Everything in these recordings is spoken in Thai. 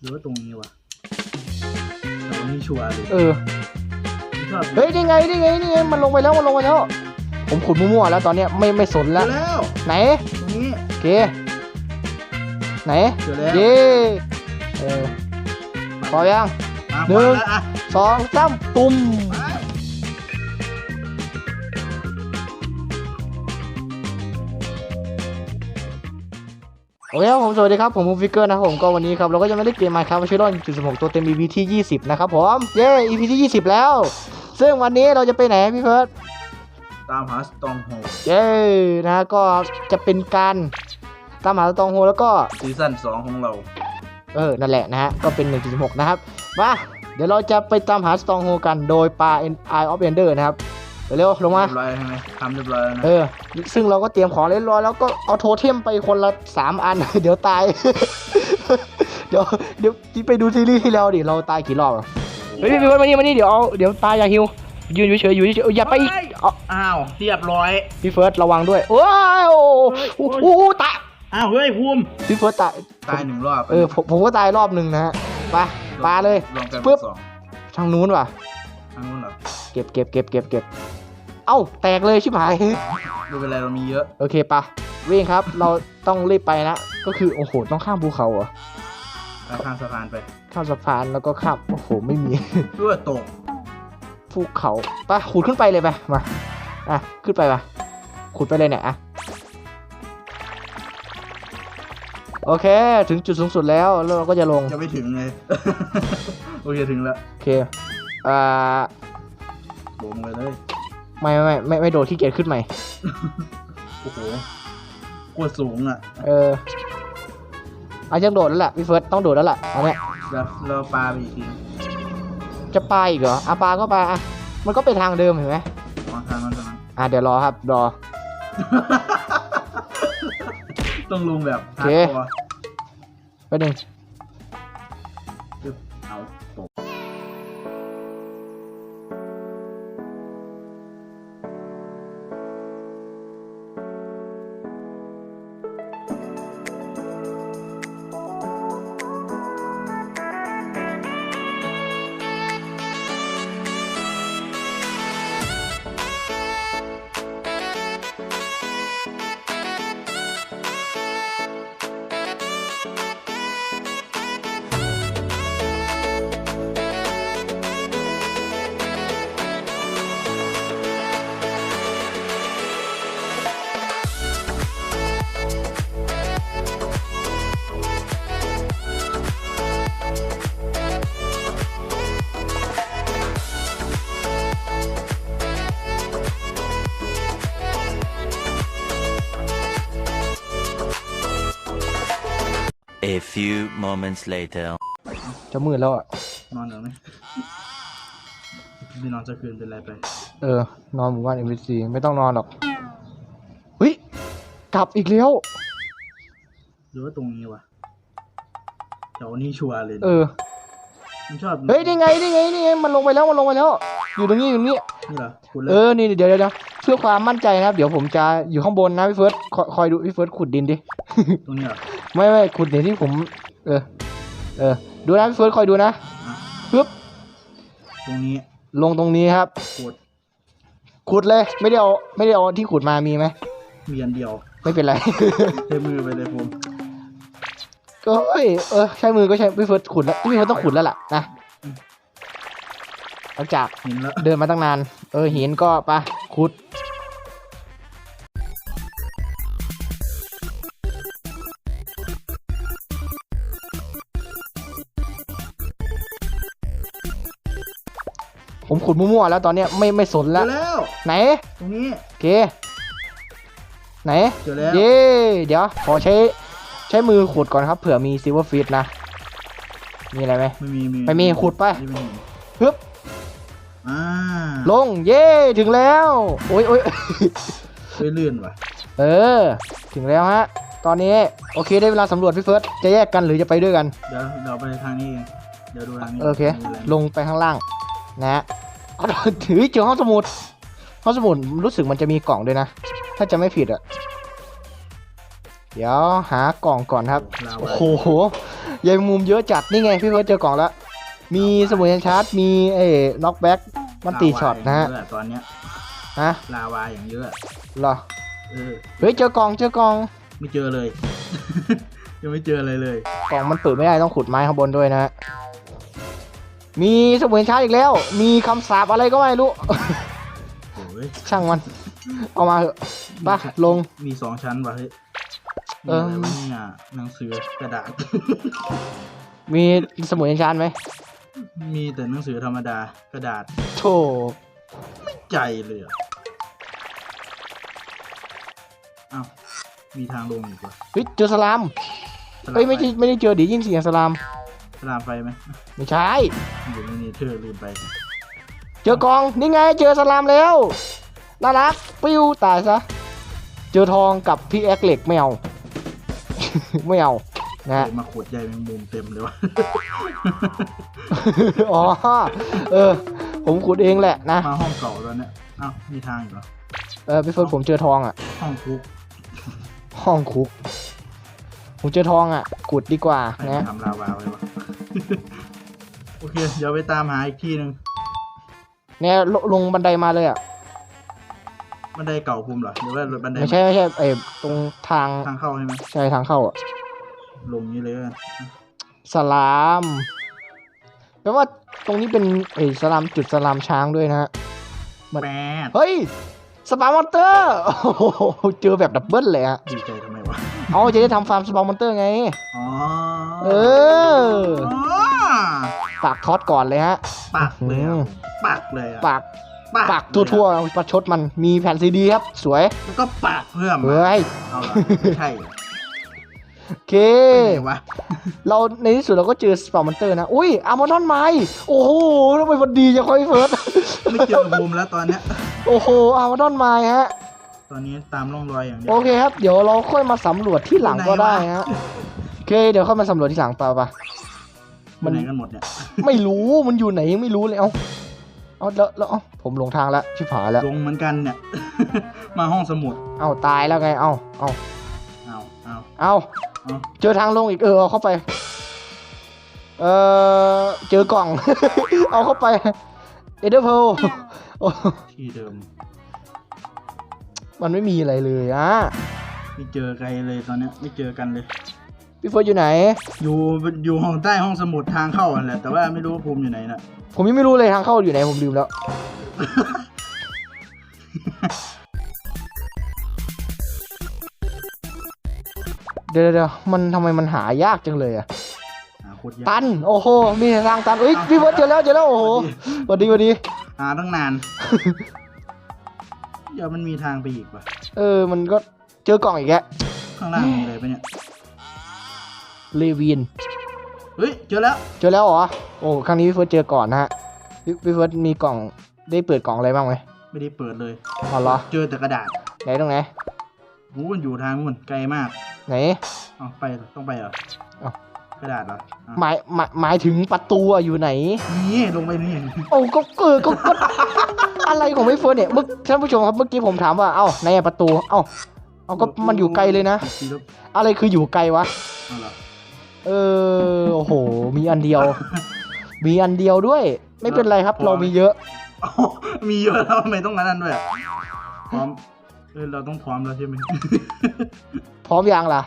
หรือว่าตรงนี้วะแต่วันนี้ชัวร์เลยเออ ผมชอบเฮ้ยนี่ไงนี่ไงนี่ไงมันลงไปแล้วมันลงไปแล้ว ผมขุดมั่วๆแล้วตอนเนี้ยไม่ไม่สนเจแล้อวแล้วไหนตรงนี้ โอเคไหนเจอแล้ว เย้เออพอยัง มาหนึ่งพอแล้วอะสองสามตุ่มไป โอเคครับผมสวัสดีครับผมภูมิฟิกเกอร์นะครับผมก็วันนี้ครับเราก็ยังไม่ได้เกมมาครับชิลอนจุดสมองตัวเต็ม EP ที่ 20 นะครับผมเย้ EP ที่ 20 แล้ว ซึ่งวันนี้เราจะไปไหนพี่เฟิร์สตามหาสตองโฮเย้นะก็จะเป็นการตามหาตองโฮแล้วก็ซีซั่นสองของเรา เออนั่นแหละนะฮะก็เป็น1.16นะครับมาเดี๋ยวเราจะไปตามหาสตองโฮกันโดยปลา Eye of Ender นะครับ เร็วๆลงมา เรียบร้อยใช่ไหมทำเรียบร้อยแล้วนะเออ ซึ่งเราก็เตรียมของเรียบร้อยแล้วก็เอาโทเทมไปคนละ3อัน เดี๋ยวตาย เดี๋ยวเดี๋ยวไปดูซีรีส์ที่แล้วดิ เราตายกี่รอบอะเฮ้ยพี่พี่เฟิร์สมานี่มานี่เดี๋ยวเอาเดี๋ยวตายอย่าฮิว ยืนเฉยๆอยู่เฉยๆเอออย่าไปอีกเอาอ้าว เรียบร้อย พี่เฟิร์สระวังด้วยโอ้ยโอ้โหโอ้โหตายอ้าวเฮ้ยภูมิพี่เฟิร์สตาย ตายหนึ่งรอบเออผมผมก็ตายรอบหนึ่งนะฮะไปปลาเลยลองกันปึ๊บสองทางนู้นว่ะ ทางนู้นเหรอ เก็บเก็บเก็บเก็บเก็บ เอ้าแตกเลยชิบหาย ไม่เป็นไรเรามีเยอะ โอเคปะวิ่งครับ เราต้องรีบไปนะ ก็คือโอ้โหต้องข้ามภูเขาเหรอไปข้ามสะพานไปข้ามสะพานแล้วก็ข้ามโอ้โหไม่มีด้วยตกภูเขาไปะขุดขึ้นไปเลยไปมาอะขึ้นไปปะขุดไปเลยเนี่ยอะโอเค ถึงจุดสูงสุดแล้วแล้วเราก็จะลง จะไม่ถึงเลย โอเคถึงแล้วโอเคอ่าโดดลงไปเลย ไม่ไม่ไม่ไม่โดดที่เกียจขึ้นใหม่ โอ้โหโคตรสูงอะเอออายังโดดแล้วแหละพี่เฟิร์สต้องโดดแล้วล่ะเอาเนี่ยแล้วเราปลาไปอีกทีจะปลาอีกเหรออาปลาก็ปลาอะมันก็ไปทางเดิมเห็นไหมอ๋อทางนั้นทางนั้น อะเดี๋ยวรอครับรอ ต้องลงแบบโอเค ฮาร์ดคอร์ไปหนึ่ง A few moments later. จะมืดแล้วอะ นอนเหรอไหมไม่นอนจะคืนเป็นไรไป เออ นอนหมู่บ้านเอ็มบีซีไม่ต้องนอนหรอกเฮ้ย กลับอีกแล้ว หรือว่าตรงนี้วะแถวนี้ชัวร์เลยเออ มันชอบเฮ้ยนี่ไงนี่ไงนี่ไงมันลงไปแล้วมันลงไปแล้ว อยู่ตรงนี้อยู่ตรงนี้นี่เหรอคุณเลเอยอนี่เดี๋ยวเดี๋ยวเดี๋ยวเพื่อความมั่นใจนะครับเดี๋ยวผมจะอยู่ข้างบนนะพี่เฟิร์สคอยคอยดูพี่เฟิร์สขุดดินดิตรงนี้เหรอไม่ไม่ขุดดินที่ผม เออ เออ ดูนะพี่เฟิร์สคอยดูนะอะปึ๊บตรงนี้ลงตรงนี้ครับกดขุดเลย ไม่ได้เอาไม่ได้เอาที่ขุดมามีไหมมีอันเดียวไม่เป็นไรเทมือไปเลยผม ก็เอ้ยเออใช้มือก็ใช้พี่เฟิร์สขุดแล้วพี่เฟิร์สต้องขุดแล้วล่ะนะหลังจากเห็นแล้วเดินมาตั้งนาน เออหินก็ไปะขุด ผมขุดมั่วๆแล้วตอนเนี้ยไม่ไม่สนเจแล้วอแล้ว ไหนตรงนี้ โอเค ไหน เจอแล้ว เย้ เดี๋ยว ขอใช้ ใช้มือขุดก่อนครับเผื่อมีซิลเวอร์ฟิตนะ มีอะไรไหม ไม่มีมีไม่มีขุดไปไม่มีปึ๊บอ่าลง เย้ถึงแล้ว โอ้ยโอ้ยเฮ้ยลื่นว่ะเออ ถึงแล้วฮะ ตอนนี้ โอเคได้เวลาสำรวจพี่เฟิร์ส จะแยกกันหรือจะไปด้วยกัน เดี๋ยวเดี๋ยวไปทางนี้เองเดี๋ยวดูทางนี้โอเค มีะไรลงไปข้างล่าง นะฮะเอาถือเจอห้องสมุด ห้องสมุดรู้สึกมันจะมีกล่องด้วยนะ ถ้าจะไม่ผิดอะ เดี๋ยวหากล่องก่อนครับลาวาโอ้โหยายมุมเยอะจัดนี่ไงพี่เฟิร์สเจอกล่องแล้วมีสมุนยันชาร์จ มีเอ้น็อกแบ็กมันตีช็อตนะฮะลาวาอย่างเยอตอนเนี้ยฮะลาวาอย่างเยอะเหรอเออเฮ้ยเจอกล่องเจอกล่อง ไม่เจอเลย ยังไม่เจออะไรเลย กล่องมันเปิดไม่ได้ต้องขุดไม้ข้างบนด้วยนะฮะมีสมุนยันชาร์จอีกแล้ว มีคำสาปอะไรก็ไม่รู้โอ้ยช่างมัน เอามาเถอะไปลง มีสองชั้นว่ะเฮ้ย เออมีอะไรวะเนี่ยหนังสือกระดาษ มีสมุนยันชาร์จไหมมีแต่หนังสือธรรมดากระดาษโธใจเลยอะอ้าวมีทางลงอีกว่ะเฮ้ยเจอสลามสลามเฮ้ยไม่ใช่ฟไม่ได้เจอดิยินเสียงสลาม สลามไฟไหมไม่ใช่ อยู่ในนี้เธอลืมไป เจอกองนี่ไงเจอสลามแล้วน่ารักปิ้วตายซะ เจอทองกับพี่แอคเหล็กไม่เอา ไม่เอานะฮะเดินมาขวดใหญ่แมงมุมเต็มเลยวะอ๋อเออ ผมขุดเองแหละนะมาห้องเก่าตอนเนี้ยอ้าวมีทางอีกเหรอเออพี่เฟิร์สผมเจอทองอะ ห้องคุก ห้องคุก ผมเจอทองอะขุดดีกว่าใครนะมาทำลาวาไว้วะโอเค เดี๋ยวไปตามหาอีกที่หนึ่งเนี่ยลลงบันไดมาเลยอะ บันไดเก่าภูมิเหรอหรือว่าบันไดไม่ใช่ไม่ใช่ไอ้ตรงทางทางเข้าใช่ไหมใช่ทางเข้าอะลงนี้เลยกันสลามแปลว่าตรงนี้เป็นไอ้สลามจุดสลามช้างด้วยนะฮะมันแปดเฮ้ยสปามอนเตอร์โอ้โหเจอแบบดับเบิลเลยฮะดีใจทำไมวะเอาจะได้ทำฟาร์มสปามอนเตอร์ไงอ๋อเอออ๋อปากท็อตก่อนเลยฮะปักเลยอะอืมปักเลยอะ ปากปากทั่วๆประชดมันมีแผ่นซีดีครับ สวยๆแล้วก็ปักเพิ่มเฮ้ยเอาเหรอไม่ใช่เหรอโอเคเป็นไงวะเราในที่สุดเราก็เจอสปามอนเตอร์นะ อุ้ยอาร์มอนไม้โอ้โหทำไมมันดีจังค่อยเฟิร์สไม่เจอภูมิแล้วตอนเนี้ยโอ้โหอาร์มอนไม้ฮะ ตอนนี้ตามร่องรอยอย่างเดียโอวเคครับ เดี๋ยวเราค่อยมาสำรวจที่หลังก็ได้ฮะโอเค เดี๋ยวค่อยมาสำรวจที่หลังเปล่าปะมันไหนกันหมดเนี่ยไม่รู้มันอยู่ไหนยังไม่รู้เลยเอา เอาแล้วแล้วเอาผมหลงทางแล้วชิบหายแล้วลงเหมือนกันเนี่ย มาห้องสมุดเอาตายแล้วไงเอาเอาเอาเอาเอาเอาเจอทางลงอีกเออเอาเข้าไป เออเจอกล่อง เอาเข้าไปเอเดอร์เพลที่เดิม มันไม่มีอะไรเลยอะไม่เจอใครเลยตอนเนี้ยไม่เจอกันเลย พี่เฟิร์สอยู่ไหน อยู่อยู่ห้องใต้ห้องสมุดทางเข้าอันแหละแต่ว่าไม่รู้ว่าภูมิอยู่ไหนน่ะ ผมยังไม่รู้เลยทางเข้าอยู่ไหนผมลืมแล้ว เดี๋ยวเดี๋ยวมันทำไมมันหายากจังเลยอะหาโคตรยากตัน โอ้โห มีแต่ทางตันเอ้ยพี่เฟิร์สเจอแล้วเจอแล้วโอ้โหสวัสดีสวัสดี หาตั้งนาน เดี๋ยวมันมีทางไปอีกว่ะ เออ มันก็เจอกล่องอีกแล้วข้างล่างมีอะไรปะเนี่ย เลวิน เฮ้ยเจอแล้วเจอแล้วเหรอ โอ้ครั้งนี้พี่เฟิร์สเจอก่อนนะฮะพี่พี่เฟิร์สมีกล่องได้เปิดกล่องอะไรบ้างไหมไม่ได้เปิดเลยอ๋อเหรอเจอแต่กระดาษไหนตรงไหนหูมันอยู่ทางนู้นไกลมากไหนเอาไปเหรอต้องไปเหรอเอ้ากระดาษเหรออะหมายหมายหมายถึงประตูอะอยู่ไหน นี่ลงไปนี่โอ้ก็เออก็ก็ อะไรของพี่เฟิร์นเนี่ยเมื่อท่านผู้ชมครับเมื่อกี้ผมถามว่าเอ้าไหนอะประตูเอ้าเอาก็มันอยู่ไกลเลยนะ สีลบอะไรคืออยู่ไกลวะเอาเหรอ เออโอ้โห มีอันเดียว มีอันเดียวด้วย ไม่เป็นไรครับ เรามีเยอะเอ้ามีเยอะแล้วทำไมต้องงั้นนั่นด้วยอะพร้อมเออเราต้องพร้อมแล้วใช่ไหม พร้อมยังล่ะ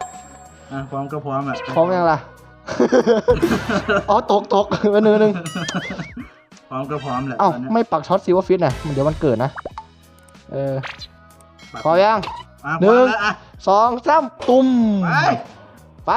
อะพร้อมก็พร้อมอะพร้อมยังล่ะ อ๋อตกตกวันนึงนึงพร้อมก็พร้อมแหละเอ้าตอนเนี้ยไม่ปักช็อตซิลเวอร์ฟิตนะมันเดี๋ยวมันเกิดนะ เออปักพร้อมยัง อะหนึ่พร้อมงแล้วอะสองสามตุ้ม ไป ไป